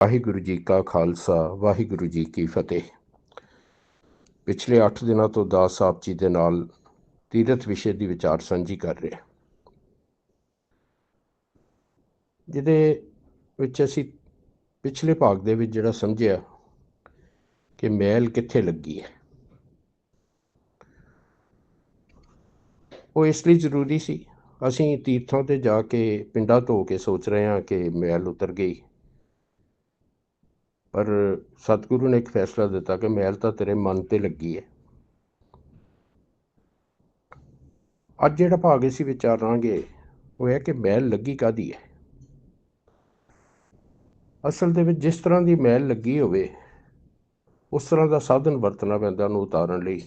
ਵਾਹਿਗੁਰੂ ਜੀ ਕਾ ਖਾਲਸਾ, ਵਾਹਿਗੁਰੂ ਜੀ ਕੀ ਫਤਿਹ। ਪਿਛਲੇ 8 ਦਿਨਾਂ ਤੋਂ ਦਾਸ ਸਾਹਿਬ ਜੀ ਦੇ ਨਾਲ ਤੀਰਥ ਵਿਸ਼ੇ ਦੀ ਵਿਚਾਰ ਸਾਂਝੀ ਕਰ ਰਹੇ ਜਿਹਦੇ ਵਿੱਚ ਅਸੀਂ ਪਿਛਲੇ ਭਾਗ ਦੇ ਵਿੱਚ ਜਿਹੜਾ ਸਮਝਿਆ ਕਿ ਮੈਲ ਕਿੱਥੇ ਲੱਗੀ ਹੈ। ਉਹ ਇਸ ਲਈ ਜ਼ਰੂਰੀ ਸੀ, ਅਸੀਂ ਤੀਰਥਾਂ ਤੇ ਜਾ ਕੇ ਪਿੰਡਾਂ ਧੋ ਕੇ ਸੋਚ ਰਹੇ ਹਾਂ ਕਿ ਮੈਲ ਉਤਰ ਗਈ। ਪਰ ਸਤਿਗੁਰੂ ਨੇ ਇੱਕ ਫੈਸਲਾ ਦਿੱਤਾ ਕਿ ਮਹਿਲ ਤਾਂ ਤੇਰੇ ਮਨ ਤੇ ਲੱਗੀ ਹੈ। ਅੱਜ ਜਿਹੜਾ ਭਾਗ ਅਸੀਂ ਵਿਚਾਰਾਂਗੇ, ਉਹ ਹੈ ਕਿ ਮਹਿਲ ਲੱਗੀ ਕਾਦੀ ਹੈ? ਅਸਲ ਦੇ ਵਿੱਚ ਜਿਸ ਤਰ੍ਹਾਂ ਦੀ ਮਹਿਲ ਲੱਗੀ ਹੋਵੇ, ਉਸ ਤਰ੍ਹਾਂ ਦਾ ਸਾਧਨ ਵਰਤਣਾ ਪੈਂਦਾ ਉਹਨੂੰ ਉਤਾਰਨ ਲਈ।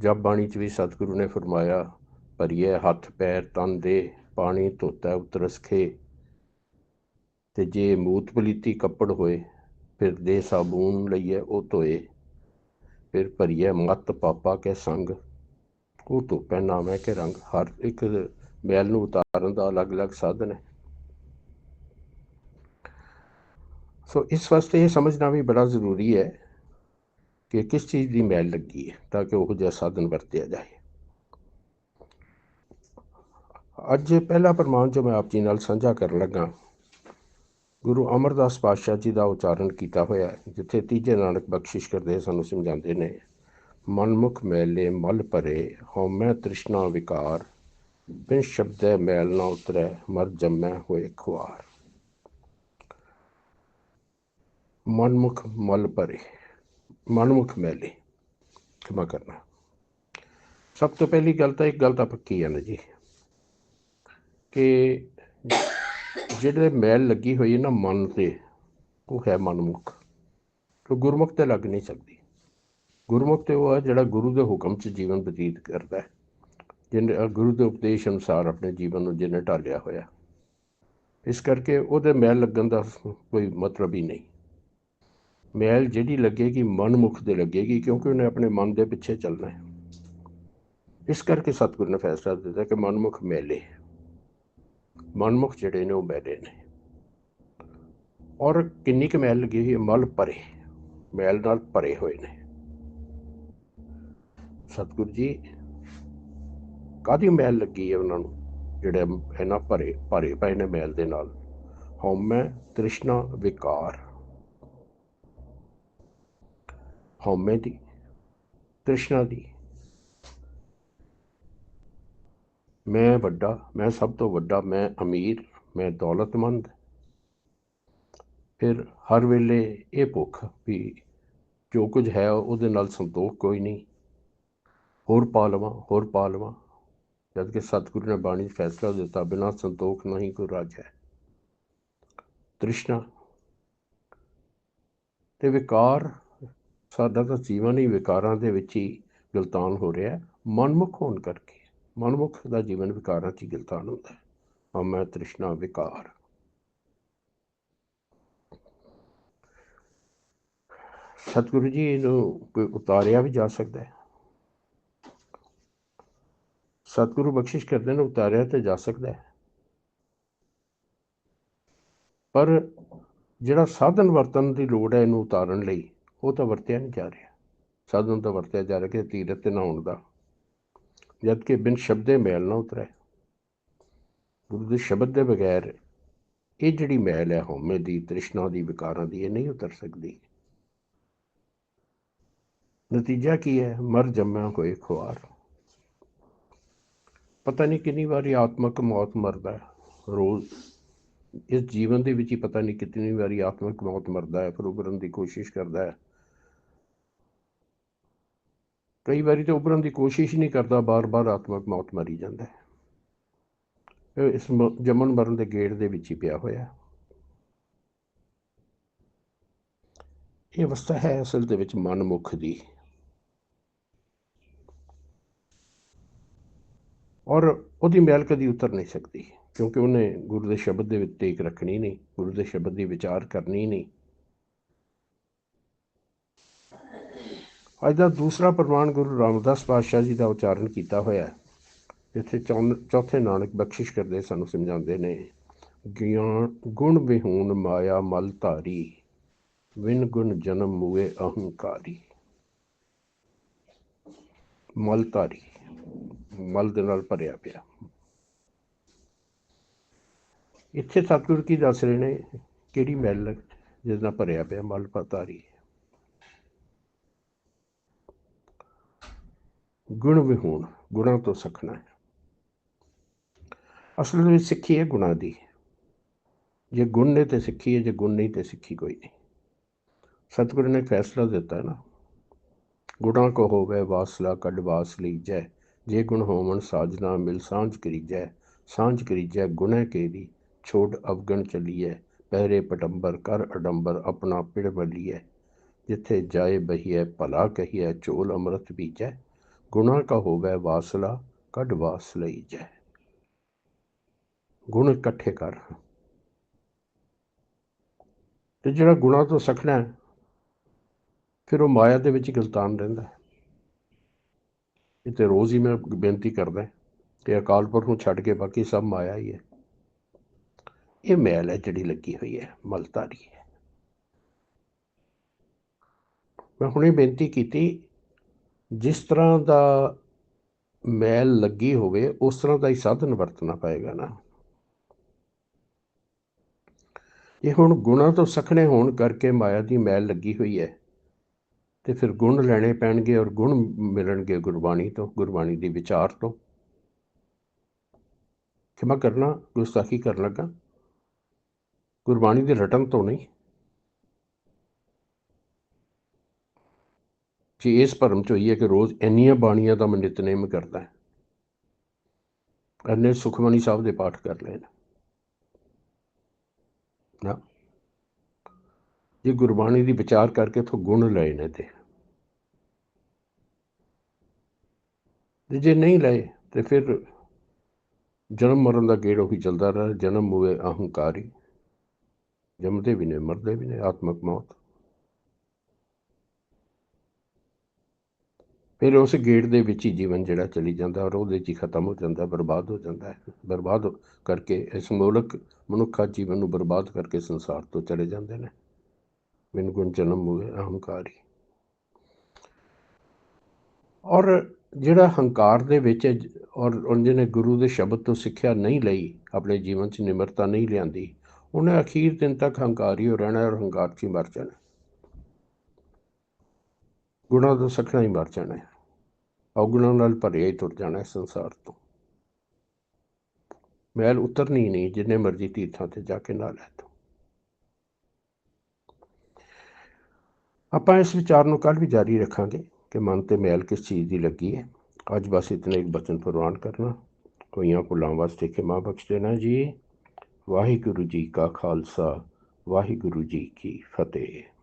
ਜਬ ਬਾਣੀ 'ਚ ਵੀ ਸਤਿਗੁਰੂ ਨੇ ਫਰਮਾਇਆ, ਭਰੀਏ ਹੱਥ, ਪੈਰ, ਤਨ ਦੇ ਪਾਣੀ, ਧੋਤਾ ਉਤਰਸਖੇ ਤੇ ਜੇ ਮੂਤ ਪਲੀਤੀ ਕੱਪੜ ਹੋਏ ਫਿਰ ਦੇ ਸਾਬੂਨ ਲਈਏ ਉਹ ਧੋਏ ਫਿਰ ਭਰੀਏ ਮਤ ਪਾਪਾ ਕੇ ਸੰਗ ਉਹ ਧੋਪੈ ਨਾਮੈ ਕੇ ਰੰਗ ਹਰ ਇੱਕ ਮੈਲ ਨੂੰ ਉਤਾਰਨ ਦਾ ਅਲੱਗ-ਅਲੱਗ ਸਾਧਨ ਹੈ ਸੋ ਇਸ ਵਾਸਤੇ ਇਹ ਸਮਝਣਾ ਵੀ ਬੜਾ ਜ਼ਰੂਰੀ ਹੈ ਕਿ ਕਿਸ ਚੀਜ਼ ਦੀ ਮੈਲ ਲੱਗੀ ਹੈ ਤਾਂ ਕਿ ਉਹ ਜਿਹਾ ਸਾਧਨ ਵਰਤਿਆ ਜਾਏ ਅੱਜ ਪਹਿਲਾ ਪ੍ਰਮਾਣ ਜੋ ਮੈਂ ਆਪ ਜੀ ਨਾਲ ਸਾਂਝਾ ਕਰਨ ਲੱਗਾ ਗੁਰੂ ਅਮਰਦਾਸ ਪਾਤਸ਼ਾਹ ਜੀ ਦਾ ਉਚਾਰਨ ਕੀਤਾ ਹੋਇਆ ਹੈ, ਜਿੱਥੇ ਤੀਜੇ ਨਾਨਕ ਬਖਸ਼ਿਸ਼ ਕਰਦੇ ਸਾਨੂੰ ਸਮਝਾਉਂਦੇ ਨੇ, ਮਨਮੁਖ ਮੈਲੇ ਮਲ ਭਰੇ ਹਉਮੈ ਤ੍ਰਿਸ਼ਨਾ ਵਿਕਾਰ, ਬਿਨ ਸ਼ਬਦੈ ਮੈਲ ਨਾ ਉਤਰੈ, ਮਰ ਜੰਮੈ ਹੋਏ ਖੁਆਰ। ਮਨਮੁਖ ਮਲ ਭਰੇ, ਮਨਮੁਖ ਮੈਲੇ ਖਮਾ ਕਰਨਾ। ਸਭ ਤੋਂ ਪਹਿਲੀ ਗੱਲ ਤਾਂ ਇੱਕ ਗੱਲ ਤਾਂ ਪੱਕੀ ਹੈ ਨਾ ਜੀ, ਕਿ ਜਿਹੜੇ ਮੈਲ ਲੱਗੀ ਹੋਈ ਹੈ ਨਾ ਮਨ ਤੇ, ਉਹ ਹੈ ਮਨਮੁਖ। ਤੇ ਗੁਰਮੁਖ ਤੇ ਲੱਗ ਨਹੀਂ ਸਕਦੀ। ਗੁਰਮੁਖ ਤੇ ਉਹ ਹੈ ਜਿਹੜਾ ਗੁਰੂ ਦੇ ਹੁਕਮ 'ਚ ਜੀਵਨ ਬਤੀਤ ਕਰਦਾ ਹੈ। ਜਿਹਨੇ ਗੁਰੂ ਦੇ ਉਪਦੇਸ਼ ਅਨੁਸਾਰ ਆਪਣੇ ਜੀਵਨ ਨੂੰ ਜਿਹਨੇ ਢਾਲਿਆ ਹੋਇਆ। ਇਸ ਕਰਕੇ ਉਹਦੇ ਮੈਲ ਲੱਗਣ ਦਾ ਕੋਈ ਮਤਲਬ ਹੀ ਨਹੀਂ। ਮੈਲ ਜਿਹੜੀ ਲੱਗੇਗੀ ਮਨਮੁਖ ਦੇ ਲੱਗੇਗੀ, ਕਿਉਂਕਿ ਉਹਨੇ ਆਪਣੇ ਮਨ ਦੇ ਪਿੱਛੇ ਚੱਲਣਾ ਹੈ। ਇਸ ਕਰਕੇ ਸਤਿਗੁਰੂ ਨੇ ਫੈਸਲਾ ਦਿੱਤਾ ਕਿ ਮਨਮੁਖ ਮੈਲੇ ਮਨਮੁਖ ਜਿਹੜੇ ਨੇ ਉਹ ਮੈਲੇ ਨੇ। ਔਰ ਕਿੰਨੀ ਕੁ ਮੈਲ ਲੱਗੀ ਹੋਈ ਹੈ, ਮਲ ਭਰੇ, ਮੈਲ ਨਾਲ ਭਰੇ ਹੋਏ ਨੇ। ਸਤਿਗੁਰੂ ਜੀ ਕਾਦੀ ਮੈਲ ਲੱਗੀ ਹੈ ਉਹਨਾਂ ਨੂੰ, ਜਿਹੜੇ ਇਹਨਾਂ ਭਰੇ ਭਰੇ ਪਏ ਨੇ ਮੈਲ ਦੇ ਨਾਲ? ਹਉਮੈ ਤ੍ਰਿਸ਼ਨਾ ਵਿਕਾਰ। ਹਉਮੈ ਦੀ, ਤ੍ਰਿਸ਼ਨਾ ਦੀ। ਮੈਂ ਵੱਡਾ, ਮੈਂ ਸਭ ਤੋਂ ਵੱਡਾ, ਮੈਂ ਅਮੀਰ, ਮੈਂ ਦੌਲਤਮੰਦ। ਫਿਰ ਹਰ ਵੇਲੇ ਇਹ ਭੁੱਖ ਵੀ ਜੋ ਕੁਝ ਹੈ ਉਹਦੇ ਨਾਲ ਸੰਤੋਖ ਕੋਈ ਨਹੀਂ। ਹੋਰ ਪਾ ਲਵਾਂ, ਹੋਰ ਪਾ ਲਵਾਂ, ਜਦ ਕਿ ਸਤਿਗੁਰੂ ਨੇ ਬਾਣੀ ਫੈਸਲਾ ਦਿੱਤਾ, ਬਿਨਾਂ ਸੰਤੋਖ ਨਹੀਂ ਕੋਈ ਰਾਜ ਹੈ। ਤ੍ਰਿਸ਼ਨਾ ਤੇ ਵਿਕਾਰ, ਸਾਡਾ ਤਾਂ ਜੀਵਨ ਹੀ ਵਿਕਾਰਾਂ ਦੇ ਵਿੱਚ ਹੀ ਗਲਤਾਨ ਹੋ ਰਿਹਾ ਮਨਮੁਖ ਹੋਣ ਕਰਕੇ। ਮਨਮੁਖ ਦਾ ਜੀਵਨ ਵਿਕਾਰਾਂ 'ਚ ਗਿਲਤਾਨ ਹੁੰਦਾ ਹੈ। ਹਮੈ ਤ੍ਰਿਸ਼ਨਾ ਵਿਕਾਰ। ਸਤਿਗੁਰੂ ਜੀ ਇਹਨੂੰ ਕੋਈ ਉਤਾਰਿਆ ਵੀ ਜਾ ਸਕਦਾ ਹੈ। ਸਤਿਗੁਰੂ ਬਖਸ਼ਿਸ਼ ਕਰਦੇ ਨੇ, ਉਤਾਰਿਆ ਤੇ ਜਾ ਸਕਦਾ ਹੈ। ਪਰ ਜਿਹੜਾ ਸਾਧਨ ਵਰਤਨ ਦੀ ਲੋੜ ਹੈ ਇਹਨੂੰ ਉਤਾਰਨ ਲਈ, ਉਹ ਤਾਂ ਵਰਤਿਆ ਨਹੀਂ ਜਾ ਰਿਹਾ। ਸਾਧਨ ਤਾਂ ਵਰਤਿਆ ਜਾ ਰਿਹਾ ਕਿ ਤੀਰਤ ਤੇ ਨਹਾਉਣ ਦਾ। ਜਦ ਕਿ ਬਿਨ ਸ਼ਬਦੇ ਮੈਲ ਨਾ ਉਤਰੇ। ਗੁਰੂ ਦੇ ਸ਼ਬਦ ਦੇ ਬਗੈਰ ਇਹ ਜਿਹੜੀ ਮੈਲ ਹੈ ਹਉਮੈ ਦੀ, ਤ੍ਰਿਸ਼ਨਾ ਦੀ, ਵਿਕਾਰਾਂ ਦੀ, ਇਹ ਨਹੀਂ ਉਤਰ ਸਕਦੀ। ਨਤੀਜਾ ਕੀ ਹੈ? ਮਰ ਜੰਮਿਆ ਹੋਏ ਖੁਆਰ। ਪਤਾ ਨਹੀਂ ਕਿੰਨੀ ਵਾਰੀ ਆਤਮਕ ਮੌਤ ਮਰਦਾ ਹੈ। ਰੋਜ਼ ਇਸ ਜੀਵਨ ਦੇ ਵਿੱਚ ਹੀ ਪਤਾ ਨਹੀਂ ਕਿੰਨੀ ਵਾਰੀ ਆਤਮਕ ਮੌਤ ਮਰਦਾ ਹੈ ਫਿਰ ਉਭਰਨ ਦੀ ਕੋਸ਼ਿਸ਼ ਕਰਦਾ ਹੈ। ਕਈ ਵਾਰੀ ਤਾਂ ਉਭਰਨ ਦੀ ਕੋਸ਼ਿਸ਼ ਨਹੀਂ ਕਰਦਾ, ਬਾਰ-ਬਾਰ ਆਤਮਕ ਮੌਤ ਮਰੀ ਜਾਂਦਾ ਹੈ। ਇਸ ਜਮਨ ਮਰਨ ਦੇ ਗੇੜ ਦੇ ਵਿੱਚ ਹੀ ਪਿਆ ਹੋਇਆ ਇਹ ਅਵਸਥਾ ਹੈ ਅਸਲ ਦੇ ਵਿੱਚ ਮਨਮੁਖ ਦੀ। ਔਰ ਉਹਦੀ ਮੈਲ ਕਦੀ ਉਤਰ ਨਹੀਂ ਸਕਦੀ, ਕਿਉਂਕਿ ਉਹਨੇ ਗੁਰੂ ਦੇ ਸ਼ਬਦ ਦੇ ਵਿੱਚ ਟੇਕ ਰੱਖਣੀ ਨਹੀਂ, ਗੁਰੂ ਦੇ ਸ਼ਬਦ ਦੀ ਵਿਚਾਰ ਕਰਨੀ ਨਹੀਂ। ਅੱਜ ਦਾ ਦੂਸਰਾ ਪ੍ਰਮਾਣ ਗੁਰੂ ਰਾਮਦਾਸ ਪਾਤਸ਼ਾਹ ਜੀ ਦਾ ਉਚਾਰਨ ਕੀਤਾ ਹੋਇਆ ਹੈ। ਜਿੱਥੇ ਚੌਥੇ ਨਾਨਕ ਬਖਸ਼ਿਸ਼ ਕਰਦੇ ਸਾਨੂੰ ਸਮਝਾਉਂਦੇ ਨੇ, ਗਿਆਨ ਗੁਣ ਵਿਹੂਨ ਮਾਇਆ ਮਲ ਧਾਰੀ, ਵਿਨ ਗੁਣ ਜਨਮ ਮੂਏ ਅਹੰਕਾਰੀ। ਮਲ ਧਾਰੀ, ਮਲ ਦੇ ਨਾਲ ਭਰਿਆ ਪਿਆ। ਇੱਥੇ ਸਤਿਗੁਰ ਕੀ ਦੱਸ ਰਹੇ ਨੇ, ਕਿਹੜੀ ਮੈਲ ਜਿਸ ਨਾਲ ਭਰਿਆ ਪਿਆ ਮਲ ਧਾਰੀ? ਗੁਣ ਵਿਹੂਣ, ਗੁਣਾਂ ਤੋਂ ਸਖਣਾ ਹੈ। ਅਸਲ ਵਿੱਚ ਸਿੱਖੀ ਹੈ ਗੁਣਾਂ ਦੀ ਜੇ ਗੁਣ ਨੇ ਤੇ ਸਿੱਖੀ ਹੈ, ਜੇ ਗੁਣ ਨਹੀਂ ਤੇ ਸਿੱਖੀ ਕੋਈ ਨਹੀਂ। ਸਤਿਗੁਰੂ ਨੇ ਫੈਸਲਾ ਦਿੱਤਾ ਨਾ, ਗੁਣਾ ਕੋ ਹੋਵੇ ਵਾਸਲਾ, ਕੱਢ ਵਾਸ ਲੀਜੈ ਜੇ। ਗੁਣ ਹੋਵਣ ਸਾਜਨਾ ਮਿਲ, ਸਾਂਝ ਕਰੀਜੈ ਸਾਂਝ ਕਰੀਜੈ ਗੁਣੈ ਕੇਰੀ ਛੋੜ ਅਵਗਣ ਚਲੀਐ, ਪਹਿਰੇ ਪਟੰਬਰ, ਕਰ ਅਡੰਬਰ, ਆਪਣਾ ਪਿੜ ਬਲੀਐ ਜਿੱਥੇ ਜਾਏ ਬਹੀਐ, ਭਲਾ ਕਹੀਐ, ਚੋਲ ਅੰਮ੍ਰਿਤ ਬੀਜੈ ਗੁਣਾ ਕਾ ਹੋਵੇ ਵਾਸਲਾ, ਕੱਢ ਵਾਸ ਲਈਜੈ ਗੁਣ ਇਕੱਠੇ ਕਰ। ਤੇ ਜਿਹੜਾ ਗੁਣਾ ਤੋਂ ਸਖਣਾ ਫਿਰ ਉਹ ਮਾਇਆ ਦੇ ਵਿੱਚ ਗਲਤਾਨ ਰਹਿੰਦਾ ਹੈ। ਇਹ ਤੇ ਰੋਜ਼ ਹੀ ਮੈਂ ਬੇਨਤੀ ਕਰਦਾ ਕਿ ਅਕਾਲ ਪੁਰਖ ਨੂੰ ਛੱਡ ਕੇ ਬਾਕੀ ਸਭ ਮਾਇਆ ਹੀ ਹੈ। ਇਹ ਮੈਲ ਹੈ ਜਿਹੜੀ ਲੱਗੀ ਹੋਈ ਹੈ, ਮਲਤਾਰੀ ਹੈ। ਮੈਂ ਹੁਣੇ ਬੇਨਤੀ ਕੀਤੀ ਜਿਸ ਤਰ੍ਹਾਂ ਦਾ ਮੈਲ ਲੱਗੀ ਹੋਵੇ, ਉਸ ਤਰ੍ਹਾਂ ਦਾ ਹੀ ਸਾਧਨ ਵਰਤਣਾ ਪਏਗਾ ਨਾ। ਇਹ ਹੁਣ ਗੁਣਾ ਤੋਂ ਸਖਣੇ ਹੋਣ ਕਰਕੇ ਮਾਇਆ ਦੀ ਮੈਲ ਲੱਗੀ ਹੋਈ ਹੈ, ਤੇ ਫਿਰ ਗੁਣ ਲੈਣੇ ਪੈਣਗੇ ਔਰ ਗੁਣ ਮਿਲਣਗੇ ਗੁਰਬਾਣੀ ਤੋਂ, ਗੁਰਬਾਣੀ ਦੇ ਵਿਚਾਰ ਤੋਂ। ਖਿਮਾ ਕਰਨਾ, ਗੁਸਤਾਖੀ ਕਰਨ ਲੱਗਾ। ਗੁਰਬਾਣੀ ਦੇ ਰਟਨ ਤੋਂ ਨਹੀਂ। ਕਿ ਇਸ ਭਰਮ ਚ ਹੋਈ ਹੈ ਕਿ ਰੋਜ਼ ਇੰਨੀਆਂ ਬਾਣੀਆਂ ਦਾ ਮੈਂ ਨਿਤਨੇਮ ਕਰਦਾ ਹੈ। ਅੰਨੇ ਸੁਖਮਨੀ ਸਾਹਿਬ ਦੇ ਪਾਠ ਕਰ ਲਏ ਨੇ। ਨਾ। ਇਹ ਗੁਰਬਾਣੀ ਦੀ ਵਿਚਾਰ ਕਰਕੇ ਤੋਂ ਗੁਣ ਲਏ ਨੇ ਤੇ। ਤੇ ਜੇ ਨਹੀਂ ਲਏ, ਤੇ ਫਿਰ ਜਨਮ ਮਰਨ ਦਾ ਗੇੜ ਉਹੀ ਚੱਲਦਾ ਰਿਹਾ। ਜਨਮ ਹੋਵੇ ਅਹੰਕਾਰੀ। ਜੰਮਦੇ ਵੀ ਨੇ, ਮਰਦੇ ਵੀ ਨੇ, ਆਤਮਕ ਮੌਤ। ਫਿਰ ਉਸ ਗੇਟ ਦੇ ਵਿੱਚ ਹੀ ਜੀਵਨ ਜਿਹੜਾ ਚਲੀ ਜਾਂਦਾ ਔਰ ਉਹਦੇ 'ਚ ਹੀ ਖਤਮ ਹੋ ਜਾਂਦਾ, ਬਰਬਾਦ ਹੋ ਜਾਂਦਾ ਹੈ। ਬਰਬਾਦ ਕਰਕੇ ਇਸ ਮੋਲਕ ਮਨੁੱਖਾ ਜੀਵਨ ਨੂੰ ਬਰਬਾਦ ਕਰਕੇ ਸੰਸਾਰ ਤੋਂ ਚਲੇ ਜਾਂਦੇ ਨੇ। ਬਿਨ ਗੁਣ ਜਨਮ ਹੋਏ ਅਹੰਕਾਰੀ। ਔਰ ਜਿਹੜਾ ਹੰਕਾਰ ਦੇ ਵਿੱਚ ਔਰ ਜਿਹਨੇ ਗੁਰੂ ਦੇ ਸ਼ਬਦ ਤੋਂ ਸਿੱਖਿਆ ਨਹੀਂ ਲਈ, ਆਪਣੇ ਜੀਵਨ 'ਚ ਨਿਮਰਤਾ ਨਹੀਂ ਲਿਆਂਦੀ, ਉਹਨੇ ਅਖੀਰ ਦਿਨ ਤੱਕ ਹੰਕਾਰੀ ਹੋ ਰਹਿਣਾ ਔਰ ਹੰਕਾਰ 'ਚ ਹੀ ਮਰ ਜਾਣਾ ਗੁਣਾ ਤੋਂ ਸਖਣਾ ਹੀ ਮਰ ਜਾਣਾ ਔਗੁਣਾਂ ਨਾਲ ਭਰਿਆ ਹੀ ਤੁਰ ਜਾਣਾ ਸੰਸਾਰ ਤੋਂ। ਮੈਲ ਉਤਰਨੀ ਨਹੀਂ, ਜਿੰਨੇ ਮਰਜ਼ੀ ਤੀਰਥਾਂ ਤੇ ਜਾ ਕੇ ਨਾ ਲੈ ਤੋ। ਆਪਾਂ ਇਸ ਵਿਚਾਰ ਨੂੰ ਕੱਲ ਵੀ ਜਾਰੀ ਰੱਖਾਂਗੇ ਕਿ ਮਨ ਤੇ ਮੈਲ ਕਿਸ ਚੀਜ਼ ਦੀ ਲੱਗੀ ਹੈ। ਅੱਜ ਬਸ ਇਤਨੇ ਇੱਕ ਬਚਨ ਪ੍ਰਵਾਨ ਕਰਨਾ। ਕੋਈਆਂ ਭੁੱਲਾਂ ਵਾਸਤੇ ਖਿਮਾ ਬਖਸ਼ ਦੇਣਾ ਜੀ। ਵਾਹਿਗੁਰੂ ਜੀ ਕਾ ਖਾਲਸਾ, ਵਾਹਿਗੁਰੂ ਜੀ ਕੀ ਫਤਿਹ।